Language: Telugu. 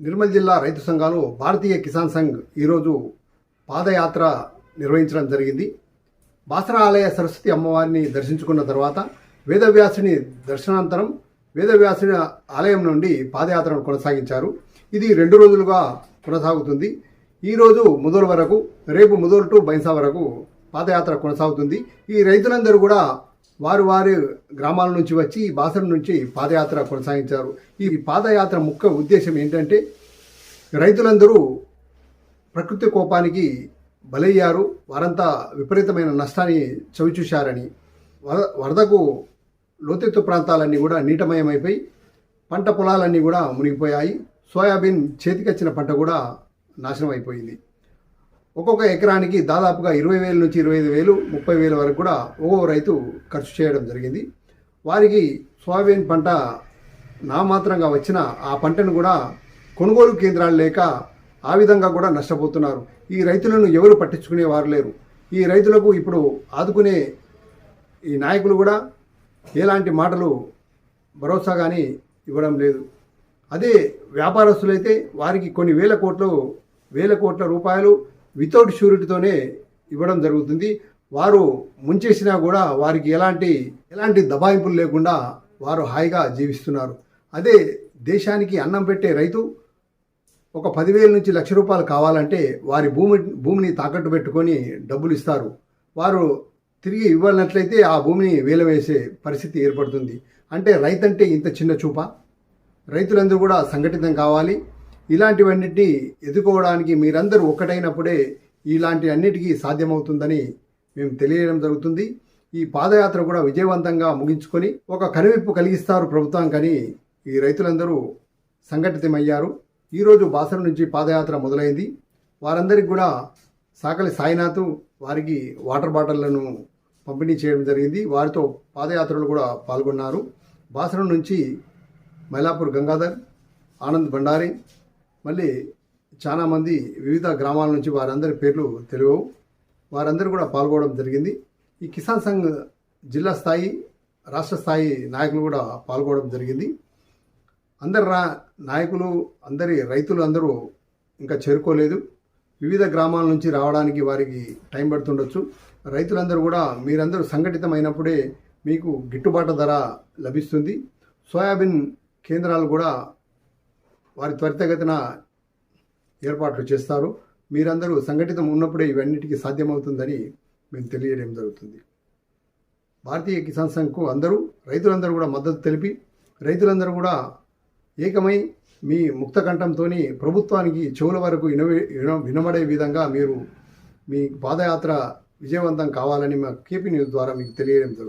నిర్మల్ జిల్లా రైతు సంఘాలు భారతీయ కిసాన్ సంఘ్ ఈరోజు పాదయాత్ర నిర్వహించడం జరిగింది. బాసరా ఆలయ సరస్వతి అమ్మవారిని దర్శించుకున్న తర్వాత వేదవ్యాసుని దర్శనాంతరం వేదవ్యాసుని ఆలయం నుండి పాదయాత్రను కొనసాగించారు. ఇది రెండు రోజులుగా కొనసాగుతుంది. ఈరోజు ముదోల్ వరకు రేపు ముదోల్ టు బైన్సా వరకు పాదయాత్ర కొనసాగుతుంది. ఈ రైతులందరూ కూడా వారు వారి గ్రామాల నుంచి వచ్చి బాసర నుంచి పాదయాత్ర కొనసాగించారు. ఈ పాదయాత్ర ముఖ్య ఉద్దేశం ఏంటంటే రైతులందరూ ప్రకృతి కోపానికి బలయ్యారు. వారంతా విపరీతమైన నష్టాన్ని చవిచూశారని వర వరదకు లోతెత్తు ప్రాంతాలన్నీ కూడా నీటమయమైపోయి పంట పొలాలన్నీ కూడా మునిగిపోయాయి. సోయాబీన్ చేతికొచ్చిన పంట కూడా నాశనం అయిపోయింది ఒక్కొక్క ఎకరానికి దాదాపుగా ఇరవై వేల నుంచి ఇరవై ఐదు వేలు ముప్పై వేల వరకు కూడా ఒక్కొక్క రైతు ఖర్చు చేయడం జరిగింది. వారికి సోయాబీన్ పంట నామాత్రంగా వచ్చిన ఆ పంటను కూడా కొనుగోలు కేంద్రాలు లేక ఆ విధంగా కూడా నష్టపోతున్నారు. ఈ రైతులను ఎవరు పట్టించుకునేవారు లేరు. ఈ రైతులకు ఇప్పుడు ఆదుకునే ఈ నాయకులు కూడా ఎలాంటి మాటలు భరోసా కానీ ఇవ్వడం లేదు. అదే వ్యాపారస్తులైతే వారికి కొన్ని వేల కోట్లు వేల కోట్ల రూపాయలు వితౌట్ షూరిటీతోనే ఇవ్వడం జరుగుతుంది. వారు ముంచేసినా కూడా వారికి ఎలాంటి ఎలాంటి దబాయింపులు లేకుండా వారు హాయిగా జీవిస్తున్నారు. అదే దేశానికి అన్నం పెట్టే రైతు ఒక పదివేల నుంచి లక్ష రూపాయలు కావాలంటే వారి భూమి భూమిని తాకట్టు పెట్టుకొని డబ్బులు ఇస్తారు. వారు తిరిగి ఇవ్వాలన్నట్లయితే ఆ భూమిని వేలవేసే పరిస్థితి ఏర్పడుతుంది. అంటే రైతంటే ఇంత చిన్న చూప. రైతులందరూ కూడా సంఘటితం కావాలి. ఇలాంటివన్నిటినీ ఎదుర్కోవడానికి మీరందరూ ఒక్కటైనప్పుడే ఇలాంటి అన్నిటికీ సాధ్యమవుతుందని మేము తెలియడం జరుగుతుంది. ఈ పాదయాత్ర కూడా విజయవంతంగా ముగించుకొని ఒక కనువిప్పు కలిగిస్తారు ప్రభుత్వం కానీ ఈ రైతులందరూ సంఘటితమయ్యారు. ఈరోజు బాసర నుంచి పాదయాత్ర మొదలైంది. వారందరికీ కూడా సాకలి సాయినాథ్ వారికి వాటర్ బాటిళ్ళను పంపిణీ చేయడం జరిగింది. వారితో పాదయాత్రలు కూడా పాల్గొన్నారు. బాసరం నుంచి మైలాపూర్ గంగాధర్ ఆనంద్ భండారి మళ్ళీ చాలామంది వివిధ గ్రామాల నుంచి వారందరి పేర్లు తెలియవు. వారందరూ కూడా పాల్గొనడం జరిగింది. ఈ కిసాన్ సంఘ్ జిల్లా స్థాయి రాష్ట్ర స్థాయి నాయకులు కూడా పాల్గొనడం జరిగింది. అందరు రా నాయకులు అందరి రైతులు అందరూ ఇంకా చేరుకోలేదు. వివిధ గ్రామాల నుంచి రావడానికి వారికి టైం పడుతుండొచ్చు. రైతులందరూ కూడా మీరందరూ సంఘటితమైనప్పుడే మీకు గిట్టుబాటు ధర లభిస్తుంది. సోయాబీన్ కేంద్రాలు కూడా వారి త్వరితగతిన ఏర్పాట్లు చేస్తారు. మీరందరూ సంఘటితం ఉన్నప్పుడే ఇవన్నిటికీ సాధ్యమవుతుందని మేము తెలియడం జరుగుతుంది. భారతీయ కిసాన్ సంఘ్కు అందరూ రైతులందరూ కూడా మద్దతు తెలిపి రైతులందరూ కూడా ఏకమై మీ ముక్త కంఠంతో ప్రభుత్వానికి చెవుల వరకు వినవే వినబడే విధంగా మీరు మీ పాదయాత్ర విజయవంతం కావాలని మా కేపీ న్యూస్ ద్వారా మీకు తెలియడం జరుగుతుంది.